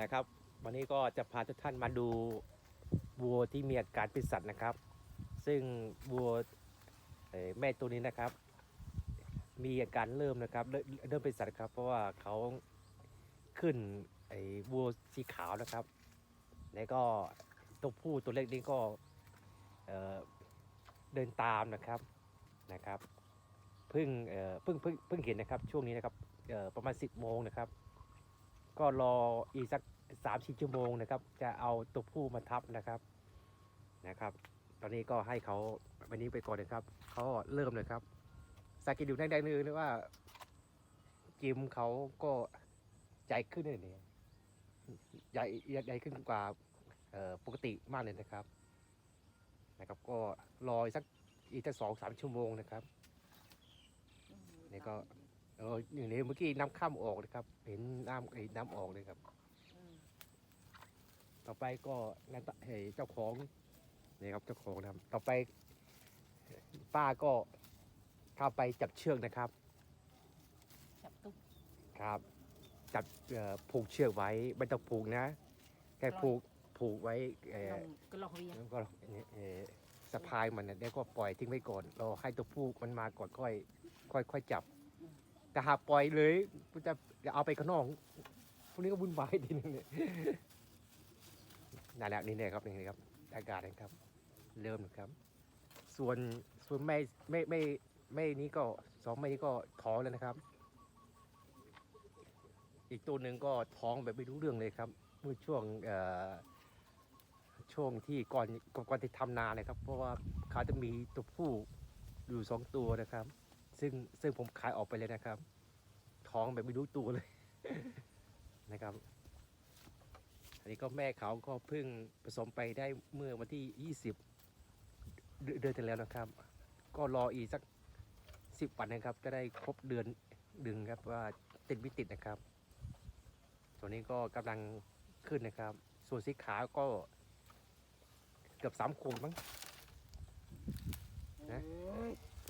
นะครับ วันนี้ก็จะพาทุกท่านมาดูวัวที่มีอาการเป็นสัตว์นะครับ ซึ่งวัวแม่ตัวนี้นะครับ มีอาการเริ่มนะครับเริ่มเป็นสัตว์ครับ เพราะว่าเขาขึ้นไอ้วัวสีขาวนะครับ แล้วก็ตัวผู้ตัวเล็กนี้ก็เเดินตามนะครับนะครับเพิ่งเพิ่งเพิ่งเพิ่งเห็นนะครับช่วงนี้นะครับประมาณ 10โมงนะครับ ก็รออีกสักสามสี่ชั่วโมงนะครับ จะเอาตัวผู้มาทับนะครับนะครับ ตอนนี้ก็ให้เขาวันนี้ไปก่อนนะครับเขาเริ่มเลยครับสากิดูแดงๆเลยนะว่า จิมเขาก็ใหญ่ขึ้นเลยเนี่ยใหญ่ใหญ่ขึ้นกว่าเอ่อปกติมากเลยนะครับ นะครับ ก็รออีกสักอีกสักสองสามชั่วโมงนะครับนี่ก็ เอออย่างนี้เมื่อกี้น้ำข้ามออกนะครับ เห็นน้ำไอ้น้ำออกเลยครับ ต่อไปก็นั่นตะเฮ้ยเจ้าของนี่ครับเจ้าของนะครับ ต่อไป ป้าก็เข้าไปจับเชือกนะครับ จับตุ๊กครับ จับเอ่อผูกเชือกไว้ไม่ต้องผูกนะแค่ผูกผูกไว้เอ่ลองกระลอกเวียงแล้วก็เอ่อสะพายมันเนี่ยแล้วก็ปล่อยทิ้งไว้ก่อนรอให้ตัวผู้มันมาก่อนค่อย ค่อยค่อยจับ แต่หากปล่อยเลยมันจะจะเอาไปข้างนอกพวกนี้ก็วุ่นวายดีนึงเนี่ยนั่นแหละนี่เนี่ยครับนี่ครับอากาศนะครับ เริ่มนะครับ ส่วนส่วนแม่แม่แม่แม่นี้ก็สองแม่นี้ก็ท้องแล้วนะครับ อีกตัวหนึ่งก็ท้องแบบไม่รู้เรื่องเลยครับ เมื่อช่วงเอ่อช่วงที่ก่อนก่อนก่อนที่ทำนาเลยครับ เพราะว่าเขาจะมีตัวผู้อยู่สองตัวนะครับ ซึ่งซึ่งผมขายออกไปเลยนะครับ ท้องแบบไม่รู้ตัวเลยนะครับ อันนี้ก็แม่เขาก็เพิ่งผสมไปได้เมื่อวันที่ 20 เดือนเดือนที่แล้วนะครับ ก็รออีกสักสิบวันนะครับ จะได้ครบเดือนดึงครับว่าติดไม่ติดนะครับ ตัวนี้ก็กำลังขึ้นนะครับ ส่วนสีขาวก็เกือบสามขวบมั้งนะ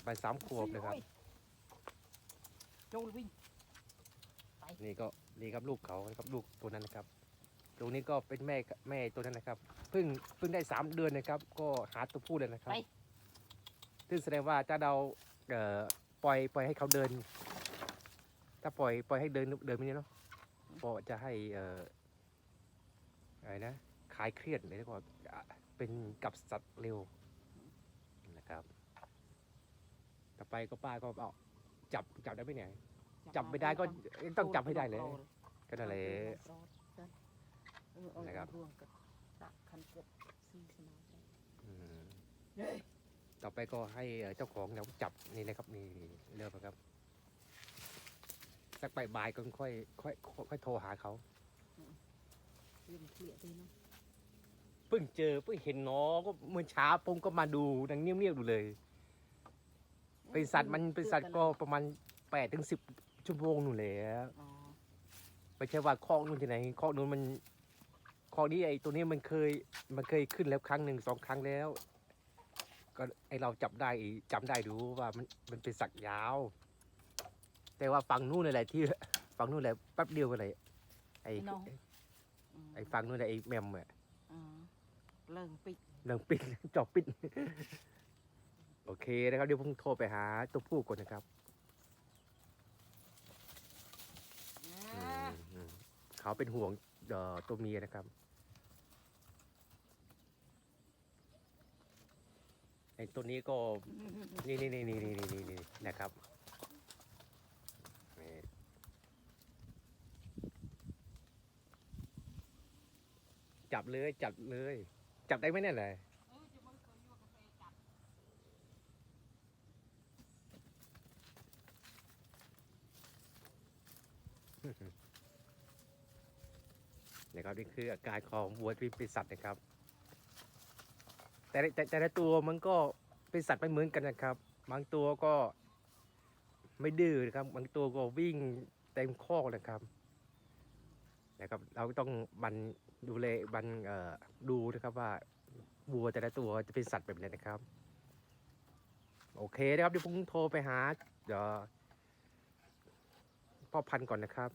ไปสามขวบเลยครับ จลวิ่งนี่ก็นี่ครับลูกเขานะครับลูกตัวนั้นนะครับตัวนี้ก็เป็นแม่แม่ตัวนั้นนะครับเพิ่งเพิ่งได้สามเดือนนะครับ ก็หาตัวผู้เลยนะครับซึ่งแสดงว่าถ้าเราเอ่อปล่อยปล่อยให้เขาเดิน ถ้าปล่อยปล่อยให้เดินเดินไม่นี้เนาะก็จะให้เอ่ออะไรนะคลายเครียดเลยแล้วก็เป็นกับสัตว์เร็วนะครับ ต่อไปก็ป้าก็เอาจับจับได้ไหมเนี่ย จับไม่ได้ก็ต้องจับให้ได้เลย ก็นั่นแหละ นะครับรวมกับตักคันเกือบสี่สมองอืมต่อไปก็ให้เอ่อเจ้าของเราจับนี่เลยครับนี่เริ่มแล้วครับ สักบ่ายๆก็ค่อยค่อยค่อยค่อยโทรหาเขาเรื่องเคลียร์ดีเนาะเพิ่งเจอเพิ่งเห็นน้องก็เมื่อเช้าผมก็มาดูนังเงียบๆดูเลยเป็นสัตว์มันเป็นสัตว์ก็ประมาณแปดถึงสิบ ชั่วโมงนู่นแหละอ๋อไม่ใช่ว่าคอกนู่นที่ไหนคอกนู้นมันคอกนี้ไอ้ตัวนี้มันเคยมันเคยขึ้นแล้วครั้งหนึ่งสองครั้งแล้ว ก็ไอเราจับได้จำได้ดูว่ามันมันเป็นสักยาว แต่ว่าฝั่งนู้นอะไรที่ฝั่งนู้นอะไรแป๊บเดียวกันเลยไอ้น้องไอ้ฝั่งนู้นอะไรไอ้แมมอะอ๋อเลิ่งปิดเรื่องปิด จอบปิด โอเคนะครับ เดี๋ยวผมโทรไปหาตัวผู้ก่อนนะครับ เขาเป็นห่วงตัวเมียนะครับ ไอ้ตัวนี้ก็ นี่นี่นี่นี่นี่นี่นี่นะครับจับเลยจับเลย จับได้ไหมเนี่ยเลยอื นะครับนี่คืออาการของวัวที่เป็นสัตว์นะครับ แต่แต่แต่ละตัวมันก็เป็นสัตว์ไม่เหมือนกันนะครับ บางตัวก็ไม่ดื้อนะครับ บางตัวก็วิ่งเต็มคอกนะครับ นะครับ เราต้องบันดูแลบันเอ่อดูนะครับว่าวัวแต่ละตัวจะเป็นสัตว์แบบไหนนะครับ โอเคนะครับเดี๋ยวผมโทรไปหาเดี๋ยวพ่อพันธุ์ก่อนนะครับ